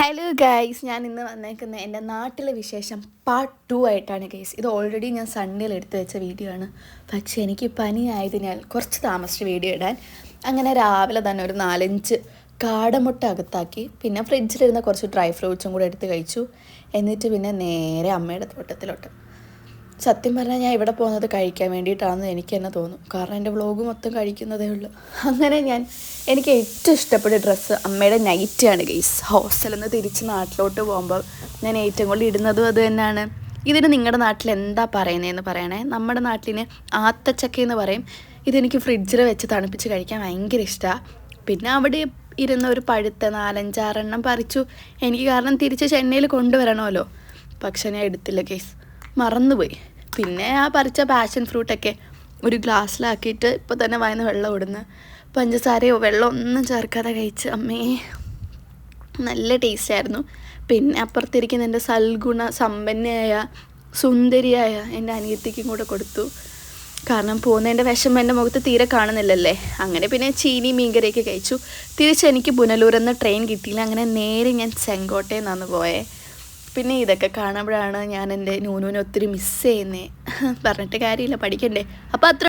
Hello guys ഞാൻ ഇന്ന് വന്നേക്കുന്ന എന്റെ നാട്ടിലെ വിശേഷം പാർട്ട് ടു ആയിട്ടാണ് ഗൈസ് ഇത് ഓൾറെഡി ഞാൻ സൺഡേയിൽ എടുത്തു വെച്ച വീഡിയോ ആണ്. പക്ഷേ എനിക്ക് പനിയായതിനാൽ കുറച്ച് താമസിച്ച് വീഡിയോ ഇടാൻ. അങ്ങനെ രാവിലെ തന്നെ ഒരു നാലഞ്ച് കാടമുട്ട അകത്താക്കി പിന്നെ ഫ്രിഡ്ജിലിരുന്ന കുറച്ച് ഡ്രൈ ഫ്രൂട്ട്സും കൂടെ എടുത്ത് കഴിച്ചു. എന്നിട്ട് പിന്നെ നേരെ അമ്മയുടെ തോട്ടത്തിലോട്ട്. സത്യം പറഞ്ഞാൽ ഞാൻ ഇവിടെ പോകുന്നത് കഴിക്കാൻ വേണ്ടിയിട്ടാണെന്ന് എനിക്ക് തന്നെ തോന്നും. കാരണം എന്റെ വ്ളോഗ് മൊത്തം കഴിക്കുന്നതേ ഉള്ളൂ. അങ്ങനെ ഞാൻ എനിക്ക് ഏറ്റവും ഇഷ്ടപ്പെട്ട ഡ്രസ്സ് അമ്മയുടെ നൈറ്റിയാണ് ഗെയ്സ് ഹോസ്റ്റലിൽ നിന്ന് തിരിച്ച് നാട്ടിലോട്ട് പോകുമ്പോൾ ഞാൻ ഏറ്റവും കൂടുതൽ ഇടുന്നതും അത് തന്നെയാണ്. ഇതിന് നിങ്ങളുടെ നാട്ടിൽ എന്താ പറയുന്നതെന്ന് പറയണേ? നമ്മുടെ നാട്ടിന് ആത്തച്ചക്ക എന്ന് പറയും. ഇതെനിക്ക് ഫ്രിഡ്ജിൽ വെച്ച് തണുപ്പിച്ച് കഴിക്കാൻ ഭയങ്കര ഇഷ്ടമാണ് പിന്നെ അവിടെ ഇരുന്ന ഒരു പഴുത്ത നാലഞ്ചാറെണ്ണം പറിച്ചു. എനിക്ക് കാരണം തിരിച്ച് ചെന്നൈയിൽ കൊണ്ടുവരണമല്ലോ. പക്ഷെ ഞാൻ എടുത്തില്ല കേസ് മറന്നുപോയി. പിന്നെ ആ പറിച്ച പാഷൻ ഫ്രൂട്ടൊക്കെ ഒരു ഗ്ലാസ്സിലാക്കിയിട്ട് ഇപ്പോൾ തന്നെ വായന്ന് വെള്ളം ഇടുന്ന. പഞ്ചസാരയോ വെള്ളം ഒന്നും ചേർക്കാതെ കഴിച്ച് അമ്മേ. നല്ല ടേസ്റ്റ് ആയിരുന്നു. പിന്നെ അപ്പുറത്തിരിക്കുന്ന എന്റെ സൽഗുണ സമ്പന്നയായ സുന്ദരിയായ എന്റെ അനിയത്തിക്കും കൂടെ കൊടുത്തു. കാരണം പോകുന്നതിന്റെ വിഷമം എന്റെ മുഖത്ത് തീരെ കാണുന്നില്ലല്ലേ? അങ്ങനെ പിന്നെ ചീനി മീൻകറിയൊക്കെ കഴിച്ചു. തിരിച്ച് എനിക്ക് പുനലൂരിൽ നിന്ന് ട്രെയിൻ കിട്ടിയില്ല. അങ്ങനെ നേരെ ഞാൻ ചെങ്കോട്ടയിൽ നിന്നാണ് പോയേ. പിന്നെ ഇതൊക്കെ കാണുമ്പോഴാണ് ഞാൻ എന്റെ നൂനൂനെ ഒത്തിരി മിസ് ചെയ്യുന്നത് പറഞ്ഞിട്ട് കാര്യമില്ല പഠിക്കണ്ടേ. അപ്പോൾ അത്ര